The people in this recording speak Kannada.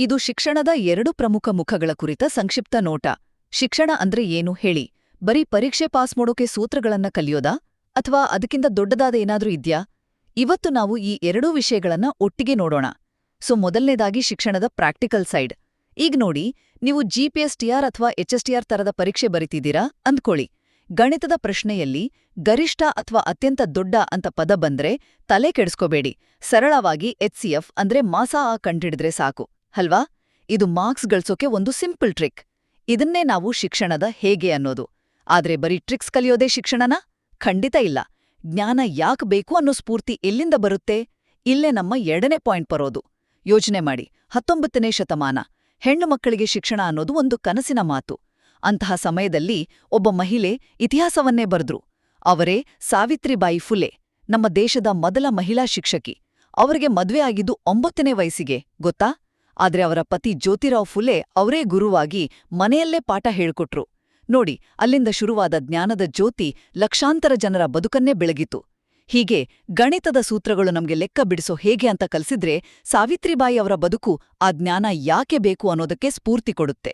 ಇದು ಶಿಕ್ಷಣದ ಎರಡು ಪ್ರಮುಖ ಮುಖಗಳ ಕುರಿತ ಸಂಕ್ಷಿಪ್ತ ನೋಟ. ಶಿಕ್ಷಣ ಅಂದ್ರೆ ಏನು ಹೇಳಿ? ಬರೀ ಪರೀಕ್ಷೆ ಪಾಸ್ ಮಾಡೋಕೆ ಸೂತ್ರಗಳನ್ನ ಕಲಿಯೋದಾ? ಅಥವಾ ಅದಕ್ಕಿಂತ ದೊಡ್ಡದಾದ ಏನಾದರೂ ಇದ್ಯಾ? ಇವತ್ತು ನಾವು ಈ ಎರಡೂ ವಿಷಯಗಳನ್ನ ಒಟ್ಟಿಗೆ ನೋಡೋಣ. ಸೊ, ಮೊದಲನೇದಾಗಿ ಶಿಕ್ಷಣದ ಪ್ರಾಕ್ಟಿಕಲ್ ಸೈಡ್. ಈಗ ನೋಡಿ, ನೀವು ಜಿಪಿಎಸ್ಟಿಆರ್ ಅಥವಾ ಎಚ್ಎಸ್ಟಿಆರ್ ತರದ ಪರೀಕ್ಷೆ ಬರಿತಿದ್ದೀರಾ? ಅಂದ್ಕೊಳ್ಳಿ. ಗಣಿತದ ಪ್ರಶ್ನೆಯಲ್ಲಿ ಗರಿಷ್ಠ ಅಥವಾ ಅತ್ಯಂತ ದೊಡ್ಡ ಅಂತ ಪದ ಬಂದ್ರೆ ತಲೆ ಕೆಡಿಸ್ಕೋಬೇಡಿ. ಸರಳವಾಗಿ ಎಚ್ಸಿಎಫ್ ಅಂದ್ರೆ ಮಾಸಾ ಆ ಕಂಡಿಡಿದ್ರೆ ಸಾಕು. ಅಲ್ವಾ? ಇದು ಮಾರ್ಕ್ಸ್ ಗಳಿಸೋಕೆ ಒಂದು ಸಿಂಪಲ್ ಟ್ರಿಕ್. ಇದನ್ನೇ ನಾವು ಶಿಕ್ಷಣದ ಹೇಗೆ ಅನ್ನೋದು. ಆದ್ರೆ ಬರೀ ಟ್ರಿಕ್ಸ್ ಕಲಿಯೋದೇ ಶಿಕ್ಷಣನ? ಖಂಡಿತ ಇಲ್ಲ. ಜ್ಞಾನ ಯಾಕ್ ಬೇಕು ಅನ್ನೋ ಸ್ಫೂರ್ತಿ ಎಲ್ಲಿಂದ ಬರುತ್ತೆ? ಇಲ್ಲೇ ನಮ್ಮ ಎರಡನೇ ಪಾಯಿಂಟ್ ಬರೋದು. ಯೋಚನೆ ಮಾಡಿ. ಹತ್ತೊಂಬತ್ತನೇ ಶತಮಾನ. ಹೆಣ್ಣು ಮಕ್ಕಳಿಗೆ ಶಿಕ್ಷಣ ಅನ್ನೋದು ಒಂದು ಕನಸಿನ ಮಾತು. ಅಂತಹ ಸಮಯದಲ್ಲಿ ಒಬ್ಬ ಮಹಿಳೆ ಇತಿಹಾಸವನ್ನೇ ಬರೆದ್ರು. ಅವರೇ ಸಾವಿತ್ರಿಬಾಯಿ ಫುಲೆ, ನಮ್ಮ ದೇಶದ ಮೊದಲ ಮಹಿಳಾ ಶಿಕ್ಷಕಿ. ಅವರಿಗೆ ಮದ್ವೆ ಆಗಿದ್ದು ಒಂಬತ್ತನೇ ವಯಸ್ಸಿಗೆ, ಗೊತ್ತಾ? ಆದ್ರೆ ಅವರ ಪತಿ ಜ್ಯೋತಿರಾವ್ ಫುಲೆ ಅವರೇ ಗುರುವಾಗಿ ಮನೆಯಲ್ಲೇ ಪಾಠ ಹೇಳ್ಕೊಟ್ರು. ನೋಡಿ, ಅಲ್ಲಿಂದ ಶುರುವಾದ ಜ್ಞಾನದ ಜ್ಯೋತಿ ಲಕ್ಷಾಂತರ ಜನರ ಬದುಕನ್ನೇ ಬೆಳಗಿತು. ಹೀಗೆ ಗಣಿತದ ಸೂತ್ರಗಳು ನಮಗೆ ಲೆಕ್ಕ ಬಿಡಿಸೋ ಹೇಗೆ ಅಂತ ಕಲಿಸಿದ್ರೆ ಸಾವಿತ್ರಿಬಾಯಿ ಅವರ ಬದುಕು ಆ ಜ್ಞಾನ ಯಾಕೆ ಬೇಕು ಅನ್ನೋದಕ್ಕೆ ಸ್ಫೂರ್ತಿ ಕೊಡುತ್ತೆ.